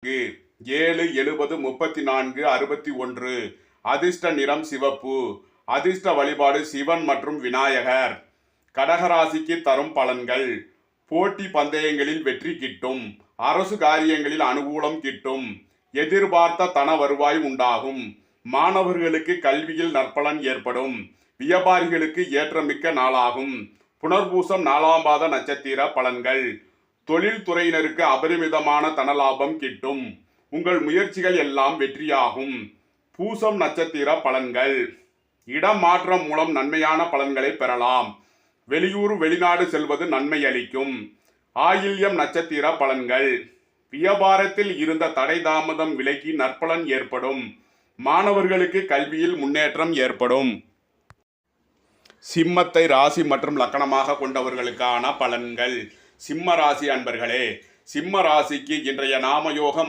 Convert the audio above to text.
நான்கு ஏழு எழுபது முப்பத்தி நான்கு அறுபத்தி ஒன்று. அதிர்ஷ்ட நிறம் சிவப்பு. அதிர்ஷ்ட வழிபாடு சிவன் மற்றும் விநாயகர். கடகராசிக்கு தரும் பலன்கள். போட்டி பந்தயங்களில் வெற்றி கிட்டும். அரசு காரியங்களில் அனுகூலம் கிட்டும். எதிர்பார்த்த தன வருவாய் உண்டாகும். மாணவர்களுக்கு கல்வியில் நற்பலன் ஏற்படும். வியாபாரிகளுக்கு ஏற்றமிக்க நாளாகும். புனர்பூசம் நாலாம் பாத நட்சத்திர பலன்கள். தொழில்துறையினருக்கு அபரிமிதமான தனலாபம் கிட்டும். உங்கள் முயற்சிகள் எல்லாம் வெற்றியாகும். பூசம் நட்சத்திர பலன்கள். இடம் மாற்றம் மூலம் நன்மையான பலன்களை பெறலாம். வெளியூர் வெளிநாடு செல்வது நன்மை அளிக்கும் ஆயில்யம் நட்சத்திர பலன்கள். வியாபாரத்தில் இருந்த தடை தாமதம் விலகி நற்பலன் ஏற்படும். மாணவர்களுக்கு கல்வியில் முன்னேற்றம் ஏற்படும். சிம்மத்தை ராசி மற்றும் லக்கணமாக கொண்டவர்களுக்கான பலன்கள். சிம்ம ராசி அன்பர்களே சிம்ம ராசிக்கு இன்றைய நாமயோகம்